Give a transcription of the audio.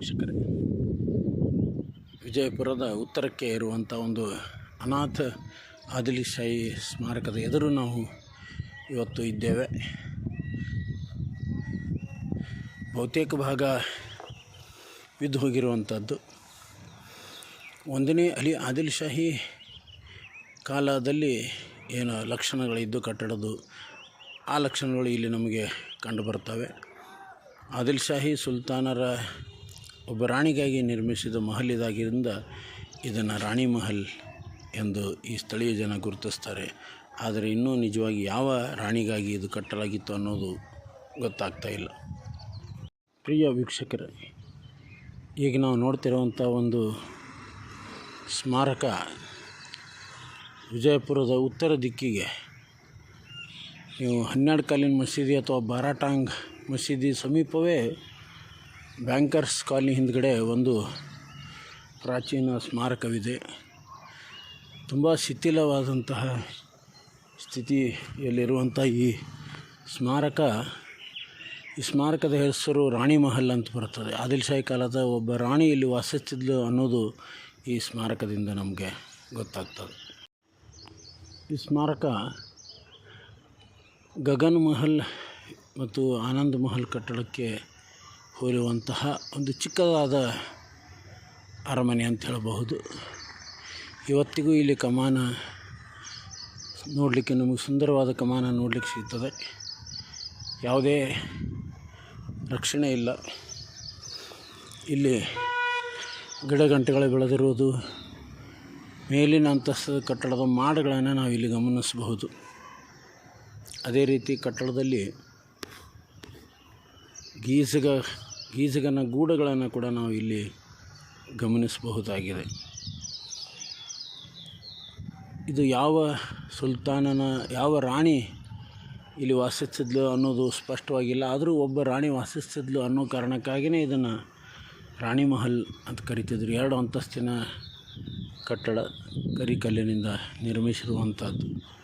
ವೀಕ್ಷಕರೇ ವಿಜಯಪುರದ ಉತ್ತರಕ್ಕೆ ಇರುವಂಥ ಒಂದು ಅನಾಥ ಆದಿಲಿಶಾಹಿ ಸ್ಮಾರಕದ ಎದುರು ನಾವು ಇವತ್ತು ಇದ್ದೇವೆ. ಬಹುತೇಕ ಭಾಗ ಬಿದ್ದು ಹೋಗಿರುವಂಥದ್ದು. ಒಂದನೇ ಅಲಿ ಆದಿಲ್ಶಾಹಿ ಕಾಲದಲ್ಲಿ ಏನು ಲಕ್ಷಣಗಳಿದ್ದು ಕಟ್ಟಡದ್ದು, ಆ ಲಕ್ಷಣಗಳು ಇಲ್ಲಿ ನಮಗೆ ಕಂಡುಬರ್ತವೆ ಆದಿಲ್ಶಾಹಿ ಸುಲ್ತಾನರ ಒಬ್ಬ ರಾಣಿಗಾಗಿ ನಿರ್ಮಿಸಿದ ಮಹಲ್ ಇದಾಗಿರಿಂದ ಇದನ್ನು ರಾಣಿ ಮಹಲ್ ಎಂದು ಈ ಸ್ಥಳೀಯ ಜನ ಗುರುತಿಸ್ತಾರೆ. ಆದರೆ ಇನ್ನೂ ನಿಜವಾಗಿ ಯಾವ ರಾಣಿಗಾಗಿ ಇದು ಕಟ್ಟಲಾಗಿತ್ತು ಅನ್ನೋದು ಗೊತ್ತಾಗ್ತಾ ಇಲ್ಲ. ಪ್ರಿಯ ವೀಕ್ಷಕರೇ, ಈಗ ನಾವು ನೋಡ್ತಿರುವಂಥ ಒಂದು ಸ್ಮಾರಕ ವಿಜಯಪುರದ ಉತ್ತರ ದಿಕ್ಕಿಗೆ. ನೀವು ಹನ್ನೆರಡು ಕಾಲಿನ ಮಸೀದಿ ಅಥವಾ ಬಾರಾಟಾಂಗ್ ಮಸೀದಿ ಸಮೀಪವೇ ಬ್ಯಾಂಕರ್ಸ್ ಕಾಲನಿ ಹಿಂದ್ಗಡೆ ಒಂದು ಪ್ರಾಚೀನ ಸ್ಮಾರಕವಿದೆ. ತುಂಬ ಶಿಥಿಲವಾದಂತಹ ಸ್ಥಿತಿಯಲ್ಲಿರುವಂಥ ಈ ಸ್ಮಾರಕ, ಈ ಸ್ಮಾರಕದ ಹೆಸರು ರಾಣಿ ಮಹಲ್ ಅಂತ ಬರ್ತದೆ ಆದಿಲ್ಶಾಹಿ ಕಾಲದ ಒಬ್ಬ ರಾಣಿ ಇಲ್ಲಿ ವಾಸಿಸ್ತಿದ್ಲು ಅನ್ನೋದು ಈ ಸ್ಮಾರಕದಿಂದ ನಮಗೆ ಗೊತ್ತಾಗ್ತದೆ. ಈ ಸ್ಮಾರಕ ಗಗನ್ ಮಹಲ್ ಮತ್ತು ಆನಂದ್ ಮಹಲ್ ಕಟ್ಟಡಕ್ಕೆ ಹೋಲುವಂತಹ ಒಂದು ಚಿಕ್ಕದಾದ ಅರಮನೆ ಅಂತ ಹೇಳಬಹುದು. ಇವತ್ತಿಗೂ ಇಲ್ಲಿ ಕಮಾನ ನೋಡಲಿಕ್ಕೆ ನಮಗೆ ಸುಂದರವಾದ ಕಮಾನ ನೋಡಲಿಕ್ಕೆ ಸಿಗ್ತದೆ. ಯಾವುದೇ ರಕ್ಷಣೆ ಇಲ್ಲ. ಇಲ್ಲಿ ಗಿಡಗಂಟೆಗಳು ಬೆಳೆದಿರುವುದು, ಮೇಲಿನ ಅಂತಸ್ತದ ಕಟ್ಟಡದ ಮಾಡಗಳನ್ನು ನಾವು ಇಲ್ಲಿ ಗಮನಿಸಬಹುದು. ಅದೇ ರೀತಿ ಕಟ್ಟಡದಲ್ಲಿ ಗೀಜಗ ಗೀಸಗನ ಗೂಡುಗಳನ್ನು ಕೂಡ ನಾವು ಇಲ್ಲಿ ಗಮನಿಸಬಹುದಾಗಿದೆ. ಇದು ಯಾವ ಸುಲ್ತಾನನ, ಯಾವ ರಾಣಿ ಇಲ್ಲಿ ವಾಸಿಸ್ತಿದ್ಲು ಅನ್ನೋದು ಸ್ಪಷ್ಟವಾಗಿಲ್ಲ. ಆದರೂ ಒಬ್ಬ ರಾಣಿ ವಾಸಿಸ್ತಿದ್ಲು ಅನ್ನೋ ಕಾರಣಕ್ಕಾಗಿಯೇ ಇದನ್ನು ರಾಣಿ ಮಹಲ್ ಅಂತ ಕರಿತಿದ್ರು. ಎರಡು ಅಂತಸ್ತಿನ ಕಟ್ಟಡ ಕರಿಕಲ್ಲಿನಿಂದ ನಿರ್ಮಿಸಿರುವಂಥದ್ದು.